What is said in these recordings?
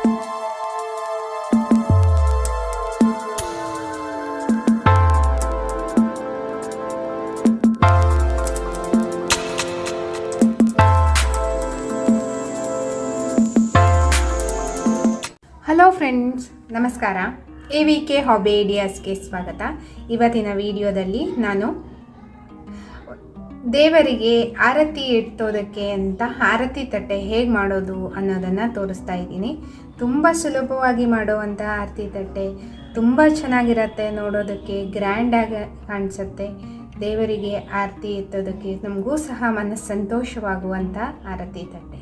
Hello friends ನಮಸ್ಕಾರ. A V K hobby ಐಡಿಯಾಸ್ಗೆ ಸ್ವಾಗತ. ಇವತ್ತಿನ ವಿಡಿಯೋದಲ್ಲಿ ನಾನು ದೇವರಿಗೆ ಆರತಿ ಇಟ್ಟೋದಕ್ಕೆ ಅಂತ ಆರತಿ ತಟ್ಟೆ ಹೇಗೆ ಮಾಡೋದು ಅನ್ನೋದನ್ನು ತೋರಿಸ್ತಾ ಇದ್ದೀನಿ. ತುಂಬ ಸುಲಭವಾಗಿ ಮಾಡುವಂಥ ಆರತಿ ತಟ್ಟೆ ತುಂಬ ಚೆನ್ನಾಗಿರತ್ತೆ ನೋಡೋದಕ್ಕೆ ಗ್ರ್ಯಾಂಡಾಗಿ ಕಾಣಿಸುತ್ತೆ. ದೇವರಿಗೆ ಆರತಿ ಎತ್ತೋದಕ್ಕೆ ನಮಗೂ ಸಹ ಮನಸ್ಸು ಸಂತೋಷವಾಗುವಂಥ ಆರತಿ ತಟ್ಟೆ.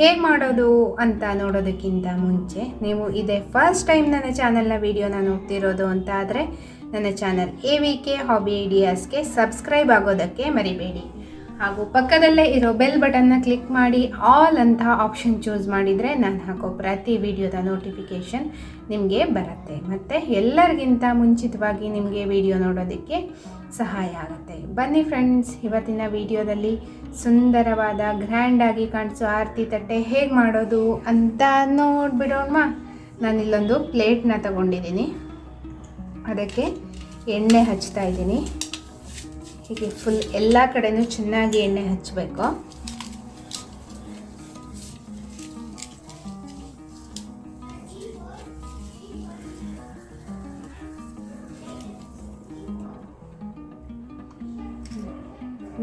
ಹೇಗೆ ಮಾಡೋದು ಅಂತ ನೋಡೋದಕ್ಕಿಂತ ಮುಂಚೆ ನೀವು ಇದೇ ಫಸ್ಟ್ ಟೈಮ್ ನನ್ನ ಚಾನಲ್ನ ವೀಡಿಯೋನ ನೋಡ್ತಿರೋದು ಅಂತ ಆದರೆ ನನ್ನ channel A V K hobby ಐಡಿಯಾಸ್ಗೆ subscribe ಆಗೋದಕ್ಕೆ ಮರಿಬೇಡಿ. ಹಾಗೂ ಪಕ್ಕದಲ್ಲೇ ಇರೋ ಬೆಲ್ ಬಟನ್ನ ಕ್ಲಿಕ್ ಮಾಡಿ ಆಲ್ ಅಂತ ಆಪ್ಷನ್ ಚೂಸ್ ಮಾಡಿದರೆ ನಾನು ಹಾಕೋ ಪ್ರತಿ ವಿಡಿಯೋದ ನೋಟಿಫಿಕೇಷನ್ ನಿಮಗೆ ಬರುತ್ತೆ. ಮತ್ತು ಎಲ್ಲರಿಗಿಂತ ಮುಂಚಿತವಾಗಿ ನಿಮಗೆ ವಿಡಿಯೋ ನೋಡೋದಕ್ಕೆ ಸಹಾಯ ಆಗುತ್ತೆ. ಬನ್ನಿ ಫ್ರೆಂಡ್ಸ್, ಇವತ್ತಿನ ವಿಡಿಯೋದಲ್ಲಿ ಸುಂದರವಾದ, ಗ್ರ್ಯಾಂಡಾಗಿ ಕಾಣಿಸೋ ಆರತಿ ತಟ್ಟೆ ಹೇಗೆ ಮಾಡೋದು ಅಂತ ನೋಡ್ಬಿಡೋಣ ನಾನಿಲ್ಲೊಂದು ಪ್ಲೇಟ್ನ ತಗೊಂಡಿದ್ದೀನಿ. ಅದಕ್ಕೆ ಎಣ್ಣೆ ಹಚ್ತಾ ಇದ್ದೀನಿ. ಹೀಗೆ ಫುಲ್ ಎಲ್ಲ ಕಡೆನೂ ಚೆನ್ನಾಗಿ ಎಣ್ಣೆ ಹಚ್ಚಬೇಕು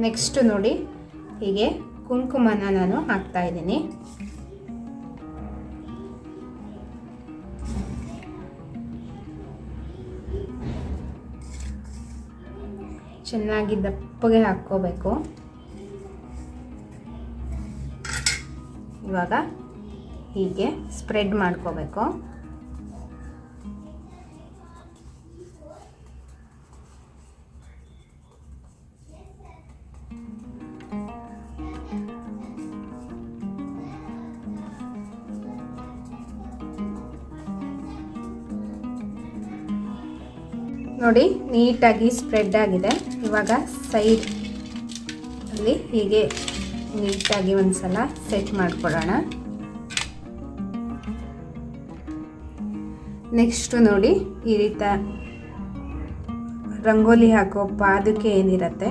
ನೆಕ್ಸ್ಟ್ ನೋಡಿ, ಹೀಗೆ ಕುಂಕುಮನ ನಾನು ಹಾಕ್ತಾ ಇದ್ದೀನಿ. ಚೆನ್ನಾಗಿ ದಪ್ಪಗೆ ಹಾಕ್ಕೋಬೇಕು. ಇವಾಗ ಹೀಗೆ ಸ್ಪ್ರೆಡ್ ಮಾಡ್ಕೋಬೇಕು. ನೋಡಿ, ನೀಟಾಗಿ ಸ್ಪ್ರೆಡ್ ಆಗಿದೆ. ಇವಾಗ ಸೈಡ್ ಅಲ್ಲಿ ಹೀಗೆ ನೀಟಾಗಿ ಒಂದ್ಸಲ ಸೆಟ್ ಮಾಡಿಕೊಡೋಣ ನೆಕ್ಸ್ಟು ನೋಡಿ, ಈ ರೀತಿ ರಂಗೋಲಿ ಹಾಕೋ ಪಾದಕ್ಕೆ ಏನಿರುತ್ತೆ,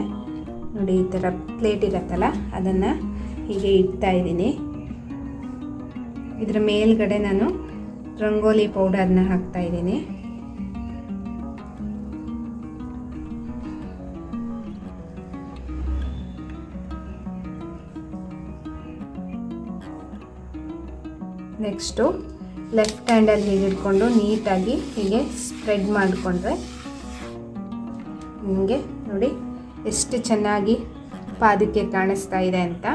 ನೋಡಿ ಈ ಥರ ಪ್ಲೇಟ್ ಇರತ್ತಲ್ಲ, ಅದನ್ನು ಹೀಗೆ ಇಡ್ತಾ ಇದ್ದೀನಿ. ಇದರ ಮೇಲ್ಗಡೆ ನಾನು ರಂಗೋಲಿ ಪೌಡರ್ನ ಹಾಕ್ತಾ ಇದ್ದೀನಿ. ನೆಕ್ಸ್ಟು ಲೆಫ್ಟ್ ಹ್ಯಾಂಡಲ್ಲಿ ಹೀಗೆ ನೀಟಾಗಿ ಹೀಗೆ ಸ್ಪ್ರೆಡ್ ಮಾಡಿಕೊಂಡ್ರೆ ನಿಮಗೆ ನೋಡಿ ಎಷ್ಟು ಚೆನ್ನಾಗಿ ಪಾದಕ್ಕೆ ಕಾಣಿಸ್ತಾ ಇದೆ ಅಂತ.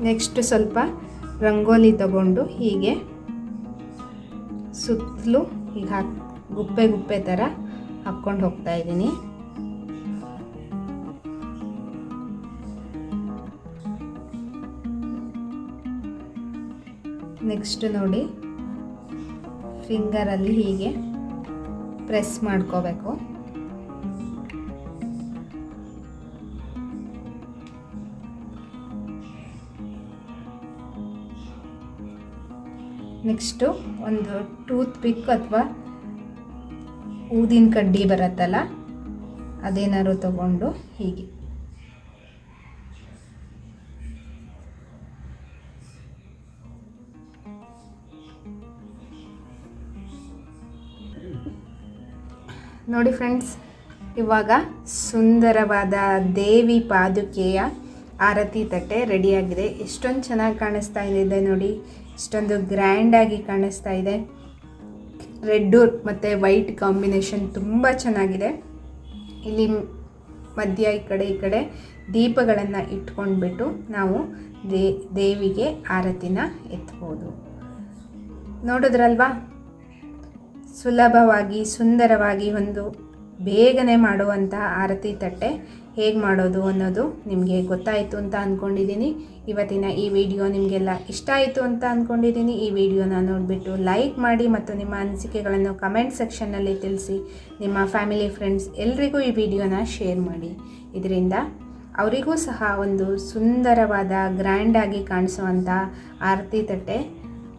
ನೆಕ್ಸ್ಟ್ ಸ್ವಲ್ಪ ರಂಗೋಲಿ ತಗೊಂಡು ಹೀಗೆ ಸುತ್ತಲೂ ಹಾಕಿ ಗುಪ್ಪೆ ಗುಪ್ಪೆ ಥರ ಹಾಕ್ಕೊಂಡು ಹೋಗ್ತಾ ಇದ್ದೀನಿ. ನೆಕ್ಸ್ಟ್ ನೋಡಿ. ಫಿಂಗರಲ್ಲಿ ಹೀಗೆ ಪ್ರೆಸ್ ಮಾಡ್ಕೋಬೇಕು. ನೆಕ್ಸ್ಟು ಒಂದು ಟೂತ್ ಪಿಕ್ ಅಥವಾ ಊದಿನ ಕಡ್ಡಿ ಬರುತ್ತಲ್ಲ, ಅದೇನಾದ್ರು ತಗೊಂಡು ಹೀಗೆ. ನೋಡಿ ಫ್ರೆಂಡ್ಸ್, ಇವಾಗ ಸುಂದರವಾದ ದೇವಿ ಪಾದುಕೆಯ ಆರತಿ ತಟ್ಟೆ ರೆಡಿಯಾಗಿದೆ. ಎಷ್ಟೊಂದು ಚೆನ್ನಾಗಿ ಕಾಣಿಸ್ತಾ ಇದೆ ನೋಡಿ. ಇಷ್ಟೊಂದು ಗ್ರ್ಯಾಂಡಾಗಿ ಕಾಣಿಸ್ತಾ ಇದೆ. ರೆಡ್ಡು ಮತ್ತು ವೈಟ್ ಕಾಂಬಿನೇಷನ್ ತುಂಬ ಚೆನ್ನಾಗಿದೆ. ಇಲ್ಲಿ ಮಧ್ಯ, ಈ ಕಡೆ ಈ ಕಡೆ ದೀಪಗಳನ್ನು ಇಟ್ಕೊಂಡ್ಬಿಟ್ಟು ನಾವು ದೇವಿಗೆ ಆರತಿನ ಎತ್ಬೋದು. ನೋಡಿದ್ರಲ್ವಾ? ಸುಲಭವಾಗಿ, ಸುಂದರವಾಗಿ ಒಂದು ಬೇಗನೆ ಮಾಡುವಂಥ ಆರತಿ ತಟ್ಟೆ ಹೇಗೆ ಮಾಡೋದು ಅನ್ನೋದು ನಿಮಗೆ ಗೊತ್ತಾಯಿತು ಅಂತ ಅಂದ್ಕೊಂಡಿದ್ದೀನಿ ಇವತ್ತಿನ ಈ ವಿಡಿಯೋ ನಿಮಗೆಲ್ಲ ಇಷ್ಟ ಆಯಿತು ಅಂತ ಅಂದ್ಕೊಂಡಿದ್ದೀನಿ ಈ ವಿಡಿಯೋನ ನೋಡಿಬಿಟ್ಟು ಲೈಕ್ ಮಾಡಿ ಮತ್ತು ನಿಮ್ಮ ಅನಿಸಿಕೆಗಳನ್ನು ಕಮೆಂಟ್ ಸೆಕ್ಷನ್ನಲ್ಲಿ ತಿಳಿಸಿ. ನಿಮ್ಮ ಫ್ಯಾಮಿಲಿ, ಫ್ರೆಂಡ್ಸ್ ಎಲ್ರಿಗೂ ಈ ವಿಡಿಯೋನ ಶೇರ್ ಮಾಡಿ. ಇದರಿಂದ ಅವರಿಗೂ ಸಹ ಒಂದು ಸುಂದರವಾದ, ಗ್ರ್ಯಾಂಡಾಗಿ ಕಾಣಿಸುವಂಥ ಆರತಿ ತಟ್ಟೆ